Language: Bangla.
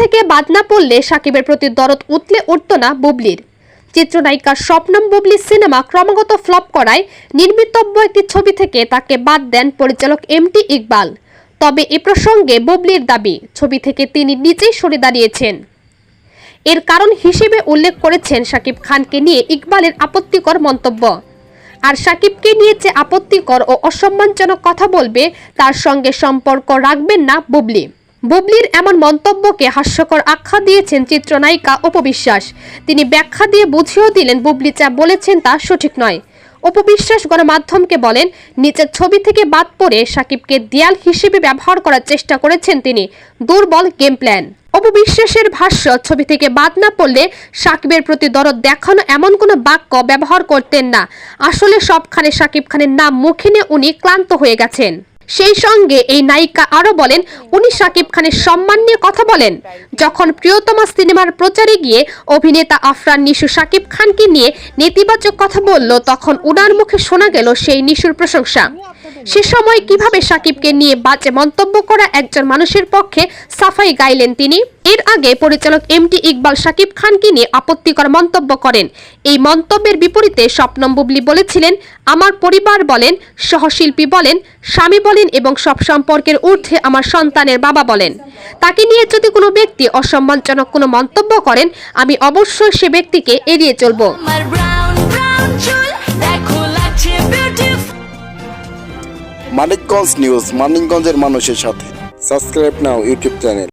থেকে বাদ না পড়লে সাকিবের প্রতি দরদ উতলে উঠত না বুবলির। চিত্রনায়িকার স্বপ্নম বুবলি সিনেমা ক্রমাগত ফ্লপ করায় নির্মিতব্য একটি ছবি থেকে তাকে বাদ দেন পরিচালক এম টি ইকবাল। তবে এ প্রসঙ্গে বুবলির দাবি, ছবি থেকে তিনি নিজেই সরে দাঁড়িয়েছেন। এর কারণ হিসেবে উল্লেখ করেছেন সাকিব খানকে নিয়ে ইকবালের আপত্তিকর মন্তব্য। আর সাকিবকে নিয়ে যে আপত্তিকর ও অসম্মানজনক কথা বলবে, তার সঙ্গে সম্পর্ক রাখবেন না বুবলি। বুবলির এমন মন্তব্যকে হাস্যকর আখ্যা দিয়েছেন চিত্রনায়িকা অপবিশ্বাস তিনি ব্যাখ্যা দিয়ে বুঝিয়েও দিলেন বুবলি যা বলেছেন তা সঠিক নয়। অপবিশ্বাস গণমাধ্যমকে বলেন, নিচের ছবি থেকে বাদ পড়ে সাকিবকে দেয়াল হিসেবে ব্যবহার করার চেষ্টা করেছেন তিনি। দুর্বল গেম প্ল্যান। অপবিশ্বাসের ভাষ্য, ছবি থেকে বাদ না পড়লে সাকিবের প্রতি দরদ দেখানো এমন কোনো বাক্য ব্যবহার করতেন না। আসলে সবখানে সাকিব খানের নাম মুখে নিয়ে উনি ক্লান্ত হয়ে গেছেন। সেই সঙ্গে এই নায়িকা আরও বলেন, উনি সাকিব খানের সম্মান নিয়ে কথা বলেন। যখন প্রিয়তমা সিনেমার প্রচারে গিয়ে অভিনেতা আফরান নিশু সাকিব খানকে নিয়ে নেতিবাচক কথা বলল, তখন উনার মুখে শোনা গেল সেই নিশুর প্রশংসা। সে সময় কীভাবে সাকিবকে নিয়ে বাজে মন্তব্য করা একজন মানুষের পক্ষে সাফাই গাইলেন তিনি? এর আগে পরিচালক এম টি ইকবাল সাকিব খানকে নিয়ে আপত্তিকর মন্তব্য করেন। এই মন্তব্যের বিপরীতে স্বপ্নম বুবলি বলেছিলেন, আমার পরিবার বলেন, সহশিল্পী বলেন, স্বামী বলেন এবং সব সম্পর্কের ঊর্ধ্বে আমার সন্তানের বাবা বলেন। তাকে নিয়ে যদি কোনো ব্যক্তি অসম্মানজনক কোনো মন্তব্য করেন, আমি অবশ্যই সে ব্যক্তিকে এড়িয়ে চলবো। মানিকগঞ্জ নিউজ মানিকগঞ্জের মানুষের সাথে। সাবস্ক্রাইব নাও ইউটিউব চ্যানেল